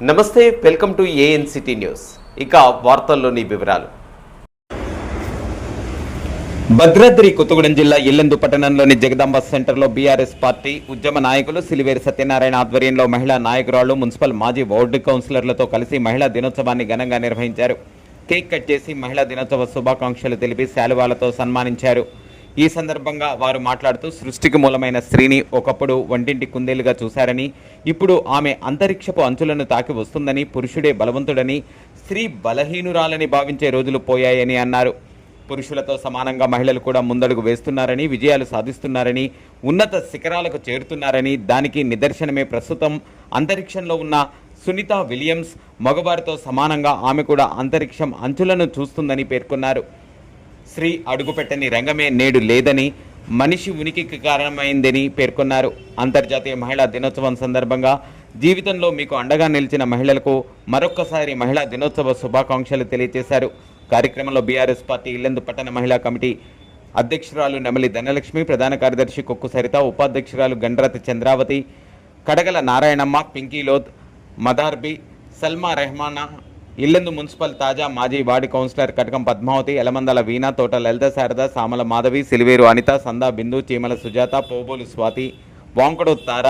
నమస్తే welcome to ANCT news. ఇక వార్తల్లోని వివరాలు. భద్రాద్రి కొత్తగూడెం జిల్లా ఇల్లందు పట్టణంలోని జగదాంబ సెంటర్లో బీఆర్ఎస్ పార్టీ ఉద్యమ నాయకులు సిలివేరి సత్యనారాయణ ఆధ్వర్యంలో మహిళా నాయకురాళ్ళు మున్సిపల్ మాజీ వార్డు కౌన్సిలర్లతో కలిసి మహిళా దినోత్సవాన్ని ఘనంగా నిర్వహించారు. కేక్ కట్ చేసి మహిళా దినోత్సవ శుభాకాంక్షలు తెలిపి శాలువాలతో సన్మానించారు. ఈ సందర్భంగా వారు మాట్లాడుతూ సృష్టికి మూలమైన స్త్రీని ఒకప్పుడు వంటింటి కుందేలుగా చూశారని ఇప్పుడు ఆమె అంతరిక్షపు అంచులను తాకి వస్తుందని పురుషుడే బలవంతుడని స్త్రీ బలహీనురాలని భావించే రోజులు పోయాయని అన్నారు. పురుషులతో సమానంగా మహిళలు కూడా ముందడుగు వేస్తున్నారని విజయాలు సాధిస్తున్నారని ఉన్నత శిఖరాలకు చేరుతున్నారని దానికి నిదర్శనమే ప్రస్తుతం. అంతరిక్షంలో ఉన్న సునీత విలియమ్స్ మగవారితో సమానంగా ఆమె కూడా అంతరిక్షం అంచులను చూస్తుందని పేర్కొన్నారు. స్త్రీ అడుగుపెట్టని రంగమే నేడు లేదని మనిషి ఉనికికి కారణమైందని పేర్కొన్నారు. అంతర్జాతీయ మహిళా దినోత్సవం సందర్భంగా జీవితంలో మీకు అండగా నిలిచిన మహిళలకు మరొక్కసారి మహిళా దినోత్సవ శుభాకాంక్షలు తెలియజేశారు. కార్యక్రమంలో బీఆర్ఎస్ పార్టీ ఇల్లందు పట్టణ మహిళా కమిటీ అధ్యక్షురాలు నెమలి ధనలక్ష్మి ప్రధాన కార్యదర్శి కొక్కు సరిత ఉపాధ్యక్షురాలు గండ్రతి చంద్రావతి కడగల నారాయణమ్మ పింకీలోత్ మదార్బి సల్మా రెహమానా ఇల్లందు మున్సిపల్ తాజా మాజీ వార్డు కౌన్సిలర్ కటకం పద్మావతి ఎలమందల వీణ తోట లలిత శారద సామల మాధవి సిలివేరు అనిత సందా బిందు చీమల సుజాత పోబోలు స్వాతి వాంకడు తార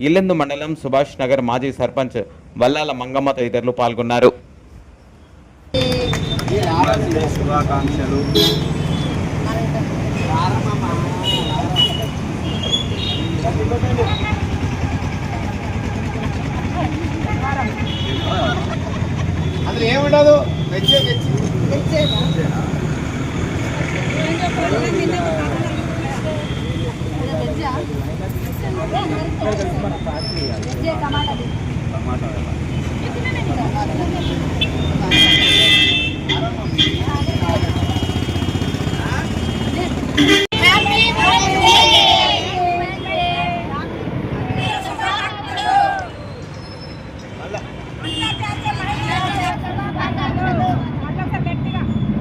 ఇల్లెందు మండలం సుభాష్ నగర్ మాజీ సర్పంచ్ వల్లాల మంగమ్మ తదితరులు పాల్గొన్నారు. శుభాకాంక్షలు అందులో ఏముండదు? తెచ్చే తెచ్చి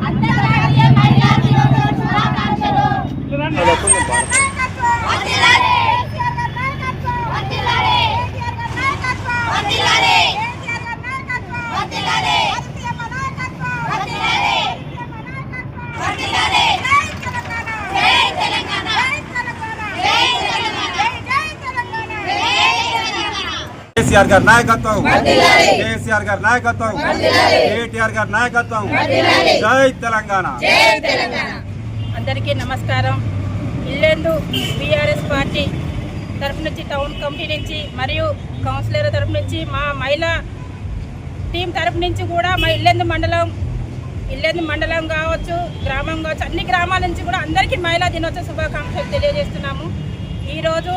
అంతర్జాతీయ మహిళా దినోత్సవ శుభాకాంక్షలు వందనాలు వందనాలు వందనాలు వందనాలు వందనాలు జై తెలంగాణ జై తెలంగాణ జై తెలంగాణ కేసీఆర్ గారి నాయకత్వం. కేసీఆర్ గారి నాయకత్వం. కేటీఆర్ గారి నాయకత్వం. జై తెలంగాణ. అందరికీ నమస్కారం. ఇల్లెందు బీఆర్ఎస్ పార్టీ తరపు నుంచి టౌన్ కమిటీ నుంచి మరియు కౌన్సిలర్ తరపు నుంచి మా మహిళా టీం తరపు నుంచి కూడా మా ఇల్లెందు మండలం ఇల్లెందు మండలం కావచ్చు గ్రామం కావచ్చు అన్ని గ్రామాల నుంచి కూడా అందరికీ మహిళా దినోత్సవ శుభాకాంక్షలు తెలియజేస్తున్నాము. ఈరోజు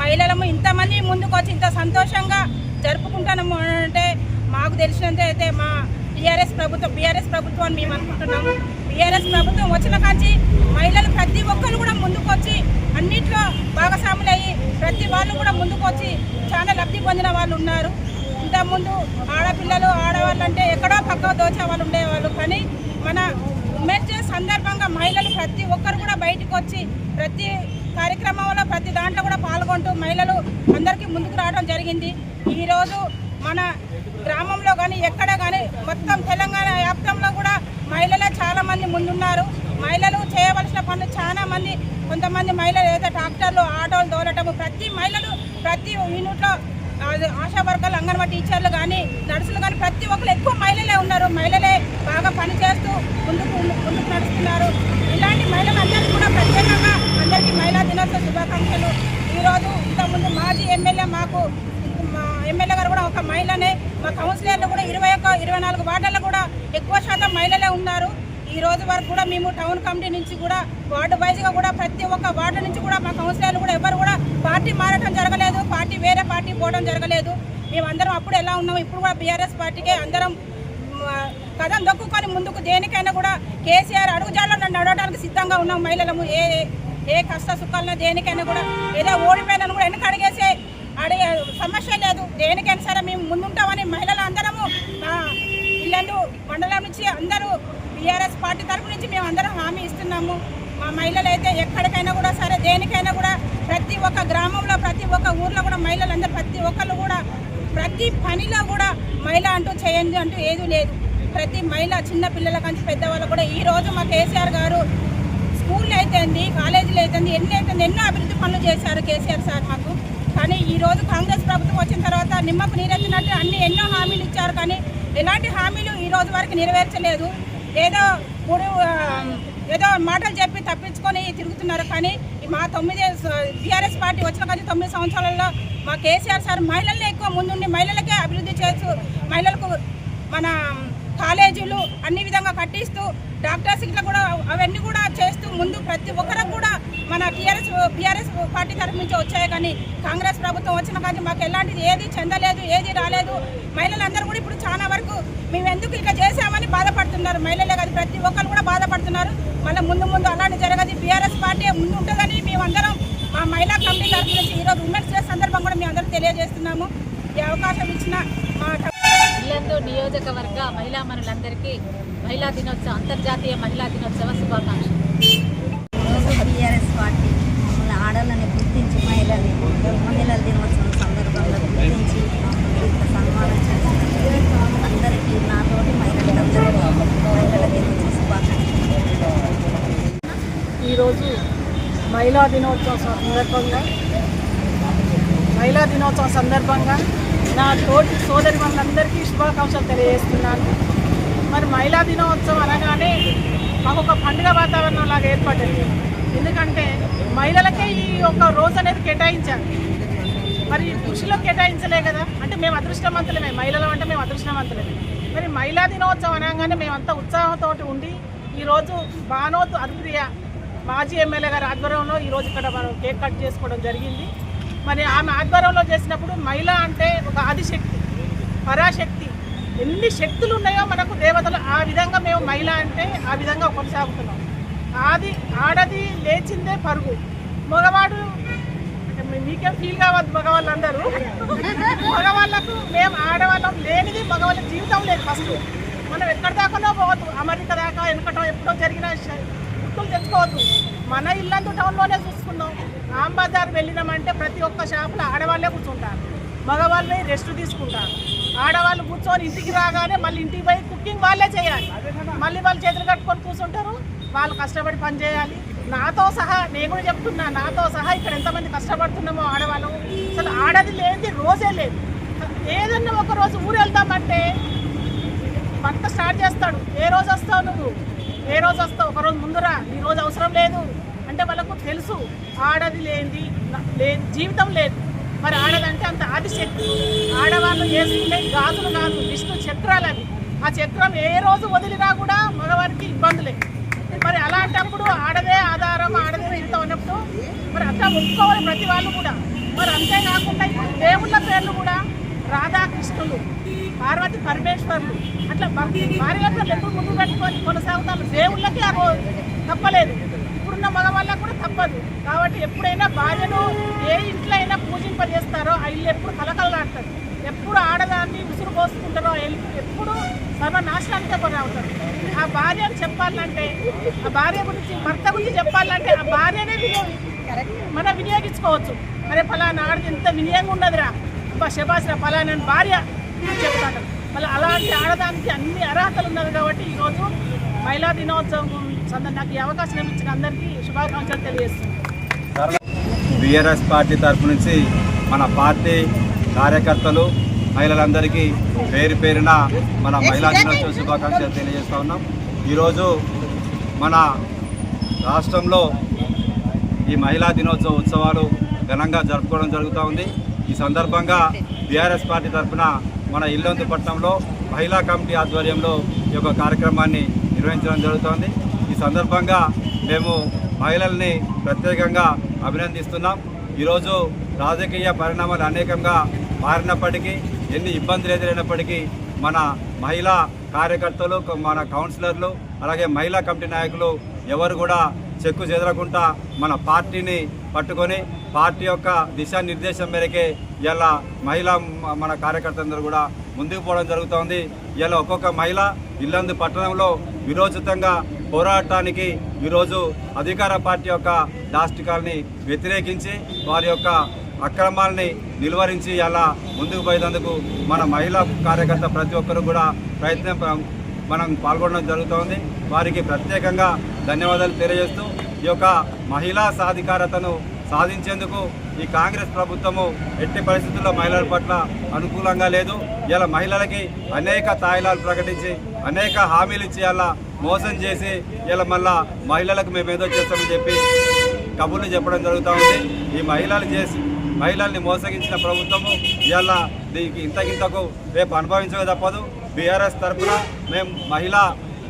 మహిళలము ఇంతమంది ముందుకు వచ్చి ఇంత సంతోషంగా జరుపుకుంటున్నాము అంటే మాకు తెలిసినంత అయితే మా బీఆర్ఎస్ ప్రభుత్వం బీఆర్ఎస్ ప్రభుత్వం అని మేము అనుకుంటున్నాము. బీఆర్ఎస్ ప్రభుత్వం వచ్చిన కాంచి మహిళలు ప్రతి ఒక్కరు కూడా ముందుకు వచ్చి అన్నిట్లో భాగస్వాములయ్యి ప్రతి వాళ్ళు కూడా ముందుకు వచ్చి చాలా లబ్ధి పొందిన వాళ్ళు ఉన్నారు. ఇంతకుముందు ఆడపిల్లలు ఆడవాళ్ళు అంటే ఎక్కడో పక్క దోచే వాళ్ళు ఉండేవాళ్ళు. కానీ మన ఉమెన్స్ సందర్భంగా మహిళలు ప్రతి ఒక్కరు కూడా బయటకు వచ్చి ప్రతి కార్యక్రమంలో ప్రతి దాంట్లో కూడా పాల్గొంటూ మహిళలు అందరికీ ముందుకు రావడం జరిగింది. ఈరోజు మన గ్రామంలో కానీ ఎక్కడ కానీ మొత్తం తెలంగాణ వ్యాప్తంలో కూడా మహిళలే చాలామంది ముందున్నారు. మహిళలు చేయవలసిన పనులు చాలా మంది కొంతమంది మహిళలు ఏదైతే ట్రాక్టర్లు ఆటోలు దోలటము ప్రతి మహిళలు ప్రతి యూనిట్లో ఆశా వర్గాలు అంగన్వాడీ టీచర్లు కానీ నర్సులు కానీ ప్రతి ఒక్కరు ఎక్కువ మహిళలే ఉన్నారు. మహిళలే బాగా పనిచేస్తూ ముందుకు ముందుకు నడుస్తున్నారు. ఇలాంటి మహిళలు కూడా ప్రత్యేకంగా అందరికీ మహిళా దినోత్సవ శుభాకాంక్షలు ఈరోజు ఇంతకుముందు మాజీ ఎమ్మెల్యే మాకు మా ఎమ్మెల్యే గారు కూడా ఒక మహిళనే మా కౌన్సిలర్లు కూడా ఇరవై ఒక్క ఇరవై నాలుగు వార్డుల్లో కూడా ఎక్కువ శాతం మహిళలే ఉన్నారు. ఈ రోజు వరకు కూడా మేము టౌన్ కమిటీ నుంచి కూడా వార్డు వైజ్గా కూడా ప్రతి ఒక్క వార్డు నుంచి కూడా మా కౌన్సిలర్లు కూడా ఎవరు కూడా పార్టీ మారడం జరగలేదు పార్టీ వేరే పార్టీ పోవడం జరగలేదు. మేమందరం అప్పుడు ఎలా ఉన్నాము ఇప్పుడు కూడా బీఆర్ఎస్ పార్టీకే అందరం కథం దొక్కుకొని ముందుకు దేనికైనా కూడా కేసీఆర్ అడుగుజాడలో నడవడానికి సిద్ధంగా ఉన్నాం మహిళలము. ఏ ఏ కష్ట సుఖాలను దేనికైనా కూడా ఏదో ఓడిపోయినా కూడా వెనక అడిగేసే అడిగే సమస్య లేదు. దేనికైనా సరే మేము ముందుంటామని మహిళలు అందరము మా ఇల్లందు మండలం నుంచి అందరూ బీఆర్ఎస్ పార్టీ తరపు నుంచి మేము అందరం హామీ ఇస్తున్నాము. మా మహిళలు అయితే ఎక్కడికైనా కూడా సరే దేనికైనా కూడా ప్రతి ఒక్క గ్రామంలో ప్రతి ఒక్క ఊర్లో కూడా మహిళలందరూ ప్రతి ఒక్కళ్ళు కూడా ప్రతి పనిలో కూడా మహిళ అంటూ చేయండి అంటూ ఏది లేదు. ప్రతి మహిళ చిన్న పిల్లల కంచి పెద్దవాళ్ళు కూడా ఈరోజు మా కేసీఆర్ గారు స్కూల్ అయితేంది కాలేజీలు అయితేంది ఎన్ని అయితే ఎన్నో అభివృద్ధి పనులు చేశారు కేసీఆర్ సార్ మాకు. కానీ ఈరోజు కాంగ్రెస్ ప్రభుత్వం వచ్చిన తర్వాత నిమ్మకు నీరెత్తినట్టు అన్ని ఎన్నో హామీలు ఇచ్చారు కానీ ఎలాంటి హామీలు ఈ రోజు వరకు నెరవేర్చలేదు. ఏదో మూడు ఏదో మాటలు చెప్పి తప్పించుకొని తిరుగుతున్నారు కానీ మా తొమ్మిది బీఆర్ఎస్ పార్టీ వచ్చిన కానీ తొమ్మిది సంవత్సరాలలో మా కేసీఆర్ సార్ మహిళలనే ఎక్కువ ముందుండి మహిళలకే అభివృద్ధి చేస్తూ మహిళలకు మన కాలేజీలు అన్ని విధంగా కట్టిస్తూ డాక్టర్స్ ఇట్లా కూడా అవన్నీ కూడా చేస్తూ ముందు ప్రతి ఒక్కరికి కూడా మన టీఆర్ఎస్ బీఆర్ఎస్ పార్టీ తరఫు నుంచి వచ్చాయి కానీ కాంగ్రెస్ ప్రభుత్వం వచ్చిన కానీ మాకు ఎలాంటిది ఏది చెందలేదు ఏది రాలేదు. మహిళలందరూ కూడా ఇప్పుడు చాలా వరకు మేము ఎందుకు ఇట్లా చేసామని బాధపడుతున్నారు. మహిళలే కాదు ప్రతి ఒక్కరు కూడా బాధపడుతున్నారు. మళ్ళీ ముందు ముందు అలాంటి జరగదు. బీఆర్ఎస్ పార్టీ ముందు ఉంటుందని మేమందరం మా మహిళా కమిటీ తరఫు నుంచి ఈరోజు ఉమెన్స్ డే సందర్భం కూడా మేము అందరూ తెలియజేస్తున్నాము. ఈ అవకాశం ఇచ్చిన ఇల్లందు నియోజకవర్గ మహిళా మనులందరికీ మహిళా దినోత్సవ అంతర్జాతీయ మహిళా దినోత్సవ శుభాకాంక్షలు. టీఆర్ఎస్ పార్టీ మమ్మల్ని ఆడవాళ్ళని గుర్తించి మహిళల్ని మహిళల దినోత్సవం సందర్భంగా గుర్తించి ఇంత సన్మానం చేసినందుకు అందరికీ నాతోటి మహిళలందరికీ మహిళల దినోత్సవ శుభాకాంక్షలు. ఈరోజు మహిళా దినోత్సవం సందర్భంగా మహిళా దినోత్సవం సందర్భంగా నా తోటి సోదరి వాళ్ళందరికీ శుభాకాంక్షలు తెలియజేస్తున్నాను. మరి మహిళా దినోత్సవం అనగానే మాకు ఒక పండుగ వాతావరణం లాగా ఏర్పడింది. ఎందుకంటే మహిళలకే ఈ ఒక రోజు అనేది కేటాయించారు మరి పురుషులకు కేటాయించలే కదా. అంటే మేము అదృష్టవంతులమే. మహిళలు అంటే మేము అదృష్టవంతులమే. మరి మహిళా దినోత్సవం అనగానే మేమంతా ఉత్సాహంతో ఉండి ఈరోజు బానోత్ అరుప్రియ మాజీ ఎమ్మెల్యే గారి ఆధ్వర్యంలో ఈరోజు ఇక్కడ మనం కేక్ కట్ చేసుకోవడం జరిగింది. మరి ఆమె ఆధ్వర్యంలో చేసినప్పుడు మహిళ అంటే ఒక ఆదిశక్తి పరాశక్తి. ఎన్ని శక్తులు ఉన్నాయో మనకు దేవతలు ఆ విధంగా మేము మహిళ అంటే ఆ విధంగా కొనసాగుతున్నాం. ఆది ఆడది లేచిందే పరుగు. మగవాడు మీకేం ఫీల్ కావద్దు మగవాళ్ళందరూ. మగవాళ్ళకు మేము ఆడవాళ్ళం లేనిది మగవాళ్ళ జీవితం లేదు ఫస్ట్ మనం ఎక్కడి దాకానో పోవద్దు. అమెరికా దాకా వెనకటో ఎప్పుడో జరిగిన గుర్తులు తెచ్చుకోవద్దు. మన ఇల్లందు టౌన్లోనే చూసుకుందాం. రాంబజార్ వెళ్ళినామంటే ప్రతి ఒక్క షాప్లో ఆడవాళ్ళే కూర్చుంటారు. మగవాళ్ళే రెస్ట్ తీసుకుంటారు. ఆడవాళ్ళు కూర్చొని ఇంటికి రాగానే మళ్ళీ ఇంటికి పోయి కుకింగ్ వాళ్ళే చేయాలి. మళ్ళీ వాళ్ళు చేతులు కట్టుకొని కూర్చుంటారు. వాళ్ళు కష్టపడి పని చేయాలి. నాతో సహా నేను కూడా చెప్తున్నా నాతో సహా ఇక్కడ ఎంతమంది కష్టపడుతున్నామో ఆడవాళ్ళం. అసలు ఆడది లేనిది రోజే లేదు. ఏదన్నా ఒక రోజు ఊరు వెళ్తామంటే భర్త స్టార్ట్ చేస్తాడు. ఏ రోజు వస్తావు నువ్వు? ఏ రోజు వస్తావు? ఒక రోజు ముందురా. ఈ రోజు అవసరం లేదు. అంటే వాళ్ళకు తెలుసు ఆడది లేనిది లేని జీవితం లేదు. మరి ఆడదంటే అంత ఆదిశక్తి ఆడవాళ్ళు వేసుకునే గాజులు కాదు విష్ణు చక్రాలు అవి. ఆ చక్రం ఏ రోజు వదిలినా కూడా మగవారికి ఇబ్బందులే. మరి అలాంటప్పుడు ఆడదే ఆధారం ఆడదే జీవితం అన్నప్పుడు మరి అట్లా ఒప్పుకోవాలి ప్రతి వాళ్ళు కూడా. మరి అంతేకాకుండా ఇప్పుడు దేవుళ్ళ పేర్లు కూడా రాధాకృష్ణులు పార్వతి పరమేశ్వరులు అట్లా భక్తి భార్యల ఎప్పుడు ముందు పెట్టుకొని కొనసాగుతారు. దేవుళ్ళకి ఆ రోజు తప్పలేదు. ఇప్పుడున్న మగవాళ్ళకు కూడా తప్పదు. కాబట్టి ఎప్పుడైనా భార్యను ఏ ఇంట్లో అయినా పూజింపజేస్తారో ఆ ఇల్లు ఎప్పుడు కలకలలాడుతుంది ఎప్పుడు ఆడదాన్ని ఉసురు పోసుకుంటారో ఎప్పుడు సర్వనాశనానికే కొని అవుతారు ఆ భార్య అని చెప్పాలంటే ఆ భార్య గురించి భర్త గురించి చెప్పాలంటే ఆ భార్యనే వినియోగి మనం వినియోగించుకోవచ్చు. అరే ఫలానా ఆడది ఎంత వినియోగం ఉన్నదిరా. అబ్బా శబాసిన ఫలానా భార్య చెప్తాడు మళ్ళీ అలాంటి ఆడదానికి అన్ని అర్హతలు ఉన్నది కాబట్టి ఈరోజు మహిళా దినోత్సవం సందర్భంగా నాకు ఈ అవకాశం ఇచ్చిన అందరికీ శుభాకాంక్షలు తెలియజేస్తున్నాను. బీఆర్ఎస్ పార్టీ తరఫు నుంచి మన పార్టీ కార్యకర్తలు మహిళలందరికీ పేరు పేరున మన మహిళా దినోత్సవ శుభాకాంక్షలు తెలియజేస్తా ఉన్నాం. ఈరోజు మన రాష్ట్రంలో ఈ మహిళా దినోత్సవ ఉత్సవాలు ఘనంగా జరుపుకోవడం జరుగుతూ ఉంది. ఈ సందర్భంగా బీఆర్ఎస్ పార్టీ తరఫున మన ఇల్లందు పట్టణంలో మహిళా కమిటీ ఆధ్వర్యంలో ఈ యొక్క కార్యక్రమాన్ని నిర్వహించడం జరుగుతోంది సందర్భంగా మేము మహిళల్ని ప్రత్యేకంగా అభినందిస్తున్నాం. ఈరోజు రాజకీయ పరిణామాలు అనేకంగా మారినప్పటికీ ఎన్ని ఇబ్బందులు ఎదురైనప్పటికీ మన మహిళా కార్యకర్తలు మన కౌన్సిలర్లు అలాగే మహిళా కమిటీ నాయకులు ఎవరు కూడా చెక్కు చెదరకుండా మన పార్టీని పట్టుకొని పార్టీ యొక్క దిశానిర్దేశం మేరకే ఇలా మహిళా మన కార్యకర్తలందరూ కూడా ముందుకు పోవడం జరుగుతోంది. ఇలా ఒక్కొక్క మహిళ ఇల్లందు పట్టణంలో విరోచితంగా పోరాటానికి ఈరోజు అధికార పార్టీ యొక్క దాష్టికాలని వ్యతిరేకించి వారి యొక్క అక్రమాలని నిలువరించి అలా ముందుకు పోయేందుకు మన మహిళా కార్యకర్త ప్రతి ఒక్కరు కూడా ప్రయత్నం మనం పాల్గొనడం జరుగుతోంది. వారికి ప్రత్యేకంగా ధన్యవాదాలు తెలియజేస్తూ ఈ యొక్క మహిళా సాధికారతను సాధించేందుకు ఈ కాంగ్రెస్ ప్రభుత్వము ఎట్టి పరిస్థితుల్లో మహిళల పట్ల అనుకూలంగా లేదు. ఇలా మహిళలకి అనేక తాయిలాలు ప్రకటించి అనేక హామీలు ఇచ్చి అలా మోసం చేసి ఇలా మళ్ళా మహిళలకు మేము ఏదో చేస్తామని చెప్పి కబుర్లు చెప్పడం జరుగుతూ ఉంది. ఈ మహిళలు చేసి మహిళల్ని మోసగించిన ప్రభుత్వము ఇవాళ దీనికి ఇంతకింతకు రేపు అనుభవించక తప్పదు. బీఆర్ఎస్ తరఫున మేము మహిళా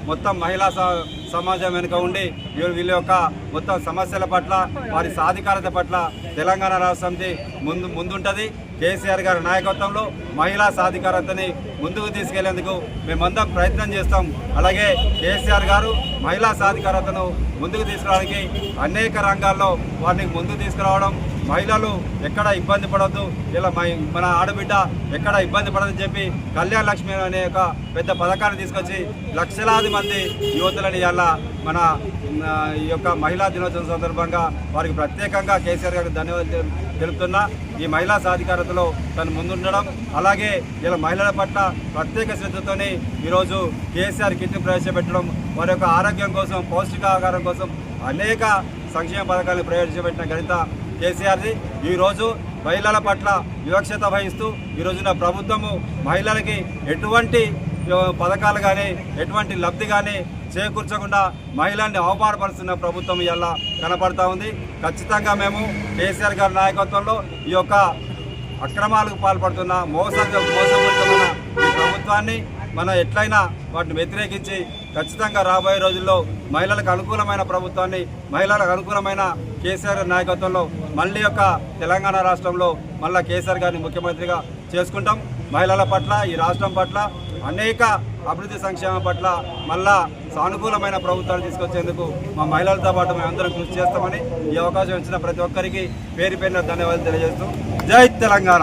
మొత్తం మహిళా స- సమాజం వెనుక ఉండి వీళ్ళ వీళ్ళ యొక్క మొత్తం సమస్యల పట్ల వారి సాధికారత పట్ల తెలంగాణ రాష్ట్రంది ముందు ముందుంటుంది. కేసీఆర్ గారి నాయకత్వంలో మహిళా సాధికారతని ముందుకు తీసుకెళ్ళేందుకు మేమందరం ప్రయత్నం చేస్తాం. అలాగే కేసీఆర్ గారు మహిళా సాధికారతను ముందుకు తీసుకురావడానికి అనేక రంగాల్లో వారిని ముందుకు తీసుకురావడం మహిళలు ఎక్కడ ఇబ్బంది పడవద్దు ఇలా మన ఆడబిడ్డ ఎక్కడ ఇబ్బంది పడదని చెప్పి కళ్యాణ లక్ష్మి అనే ఒక పెద్ద పథకాన్ని తీసుకొచ్చి లక్షలాది మంది యువతులని ఇవాళ మన ఈ యొక్క మహిళా దినోత్సవం సందర్భంగా వారికి ప్రత్యేకంగా కేసీఆర్ గారికి ధన్యవాదాలు తెలుపుతున్నా. ఈ మహిళా సాధికారతలో తను ముందుండడం అలాగే ఇలా మహిళల పట్ల ప్రత్యేక శ్రద్ధతోని ఈరోజు కేసీఆర్ కిట్ను ప్రవేశపెట్టడం వారి యొక్క ఆరోగ్యం కోసం పౌష్టికాహారం కోసం అనేక సంక్షేమ పథకాలను ప్రవేశపెట్టిన ఘనత కేసీఆర్ది ఈరోజు మహిళల పట్ల వివక్షత వహిస్తూ ఈ రోజున ప్రభుత్వము మహిళలకి ఎటువంటి పథకాలు కానీ ఎటువంటి లబ్ధి కానీ చేకూర్చకుండా మహిళల్ని అవమానపరుస్తున్న ప్రభుత్వం ఇలా కనపడతా ఉంది. ఖచ్చితంగా మేము కేసీఆర్ గారి నాయకత్వంలో ఈ యొక్క అక్రమాలకు పాల్పడుతున్న మోసంగా మోసపూరితమైన ఈ ప్రభుత్వాన్ని మనం ఎట్లయినా వాటిని వ్యతిరేకించి ఖచ్చితంగా రాబోయే రోజుల్లో మహిళలకు అనుకూలమైన ప్రభుత్వాన్ని మహిళలకు అనుకూలమైన కేసీఆర్ నాయకత్వంలో మళ్ళీ యొక్క తెలంగాణ రాష్ట్రంలో మళ్ళా కేసీఆర్ గారిని ముఖ్యమంత్రిగా చేసుకుంటాం. మహిళల పట్ల ఈ రాష్ట్రం పట్ల అనేక అభివృద్ధి సంక్షేమం పట్ల మళ్ళా సానుకూలమైన ప్రభుత్వాన్ని తీసుకొచ్చేందుకు మా మహిళలతో పాటు మేము కృషి చేస్తామని ఈ అవకాశం ఇచ్చిన ప్రతి ఒక్కరికి పేరు పేరున ధన్యవాదాలు తెలియజేస్తూ. జై తెలంగాణ!